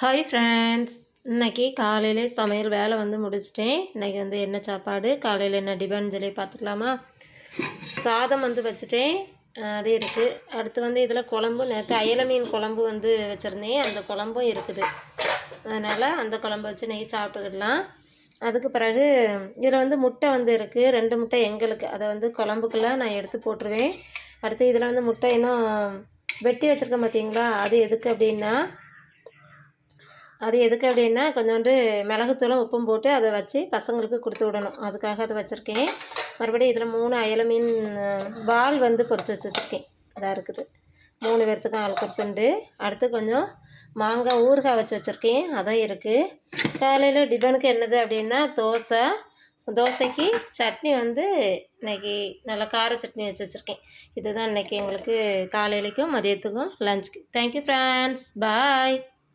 Hi friends இன்னைக்கு காலையிலே சமையல் வேலை வந்து முடிச்சிட்டேன். இன்றைக்கி வந்து என்ன சாப்பாடு காலையில் என்ன டிபன் சொல்லி பார்த்துக்கலாமா? சாதம் வந்து வச்சுட்டேன். அது இருக்குது அடுத்து வந்து இதில் குழம்பு நேற்று அயல மீன் குழம்பு வந்து வச்சுருந்தேன். அந்த குழம்பும் இருக்குது. அதனால் அந்த குழம்பு வச்சு நெய் சாப்பிட்டுக்கிடலாம். அதுக்கு பிறகு இதில் வந்து முட்டை வந்து இருக்குது ரெண்டு முட்டை எங்களுக்கு. அதை வந்து குழம்புக்கெல்லாம் நான் எடுத்து போட்டுருவேன். அடுத்து இதில் வந்து முட்டை இன்னும் வெட்டி வச்சுருக்கேன் பார்த்தீங்களா அது எதுக்கு அப்படின்னா அது எதுக்கு அப்படின்னா கொஞ்சோண்டு மிளகுத்தூளும் உப்பும் போட்டு அதை வச்சு பசங்களுக்கு கொடுத்து விடணும். அதுக்காக அதை வச்சுருக்கேன். மறுபடியும் இதில் மூணு அயல மீன் பால் வந்து பொறிச்சு வச்சுருக்கேன். இதாக இருக்குது. மூணு பேர்த்துக்கும் ஆள் கொடுத்துண்டு அடுத்து கொஞ்சம் மாங்காய் ஊறுகாய் வச்சு வச்சுருக்கேன். அதான் இருக்குது காலையில் டிபனுக்கு என்னது அப்படின்னா தோசை. தோசைக்கு சட்னி வந்து இன்னைக்கு நல்லா கார சட்னி வச்சு வச்சுருக்கேன். இதுதான் இன்னைக்கு எங்களுக்கு காலையிலைக்கும் மதியத்துக்கும் லஞ்சுக்கு தேங்க்யூ ஃப்ரெண்ட்ஸ் பாய்